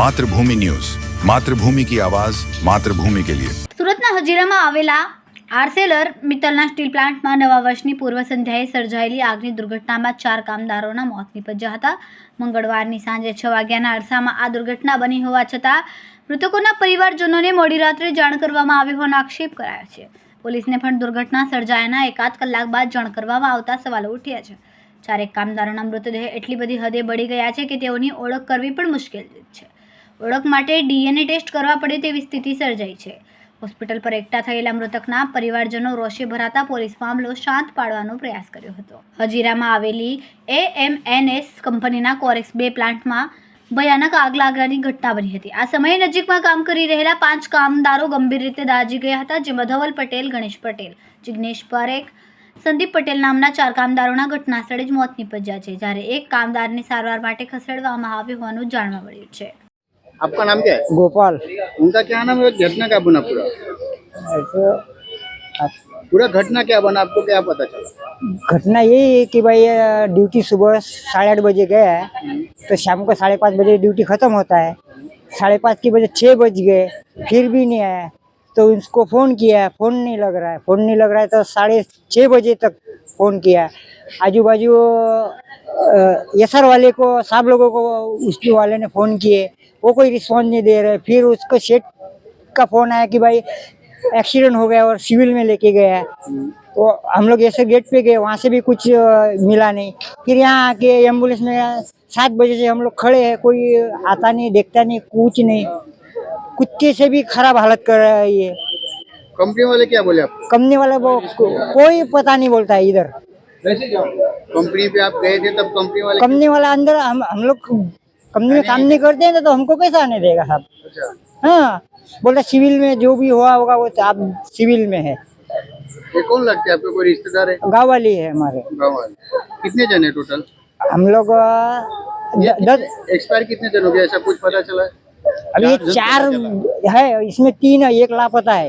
Mathrubhumi news. Mathrubhumi કી આવાજ, માતૃભૂમિ કે લિયે. સુરતના હજીરામાં આવેલા આર્સેલર મિત્તલના સ્ટીલ પ્લાન્ટમાં નવા વર્ષની પૂર્વ સંધ્યાએ સર્જાયેલી આગની દુર્ઘટનામાં ચાર કામદારોના મોત નિપજ્યા હતા. મંગળવારની સાંજે છ વાગ્યાના અરસામાં આ દુર્ઘટના બની હોવા છતાં મૃતકોના પરિવારજનોને મોડી રાત્રે જાણ કરવામાં આવી હોવાનો આક્ષેપ કરાયો છે. પોલીસને પણ દુર્ઘટના સર્જાયાના એકાદ કલાક બાદ જાણ કરવામાં આવતા સવાલો ઉઠ્યા છે. ચારેક કામદારોના મૃતદેહ એટલી બધી હદે બળી ગયા છે કે તેઓની ઓળખ કરવી પણ મુશ્કેલ છે. ઓળખ માટે ડીએનએ ટેસ્ટ કરવા પડે તેવી સ્થિતિ સર્જાઈ છે. હોસ્પિટલ પર એકઠા થયેલા મૃતકના પરિવારજનો રોષે ભરાતા પોલીસ મામલો શાંત પાડવાનો પ્રયાસ કર્યો હતો. હજીરામાં આવેલી એએમએનએસ કંપનીના કોરેક્સ બે પ્લાન્ટમાં ભયાનક આગ લાગવાની ઘટના બની હતી. આ સમયે નજીકમાં કામ કરી રહેલા પાંચ કામદારો ગંભીર રીતે દાઝી ગયા હતા, જેમાં ધવલ પટેલ, ગણેશ પટેલ, જિગ્નેશ પારેખ, સંદીપ પટેલ નામના ચાર કામદારોના ઘટના સ્થળે જ મોત નીપજ્યા છે, જ્યારે એક કામદારને સારવાર માટે ખસેડવામાં આવ્યો હોવાનું જાણવા મળ્યું છે. आपका नाम क्या है? गोपाल। उनका क्या नाम है? घटना क्या बना पूरा? पूरा घटना क्या बना? आपको क्या पता चला? घटना यही है कि भाई ड्यूटी सुबह साढ़े आठ बजे गया है तो शाम को साढ़े पाँच बजे ड्यूटी ख़त्म होता है। साढ़े पाँच की बजे छः बज गए फिर भी नहीं आया। तो उसको फ़ोन किया फ़ोन नहीं लग रहा है। फ़ोन नहीं लग रहा है तो साढ़े छः बजे तक फ़ोन किया। आजू बाजू एसआर वाले को सब लोगों को उसके वाले ने फ़ोन किए। वो कोई रिस्पॉन्स नहीं दे रहे। फिर उसको सेठ का फ़ोन आया कि भाई एक्सीडेंट हो गया और सिविल में लेके गया है। तो हम लोग ऐसे गेट पे गए। वहाँ से भी कुछ मिला नहीं। फिर यहाँ आके एंबुलेंस में सात बजे से हम लोग खड़े हैं। कोई आता नहीं देखता नहीं कुछ नहीं। कुत्ते से भी खराब हालत कर रहा है ये। कंपनी वाले क्या बोले आप कंपनी वाला को, कोई पता नहीं बोलता है इधर। कंपनी पे आप गए थे तब कंपनी वाले कंपनी वाला अंदर हम हम लोग कंपनी में काम नहीं करते हैं तो हमको कैसे आने देगा साहब। अच्छा। हाँ बोला सिविल में जो भी हुआ होगा वो तो आप सिविल में है। ये कौन लगते हैं? आपके कोई रिश्तेदार है? गाँव वाली है हमारे। गाँव वाले। कितने जन है टोटल हम लोग दस एक्सपायर कितने जन हो गए? ऐसा कुछ पता चला है? अभी चार है इसमें तीन है एक लापता है।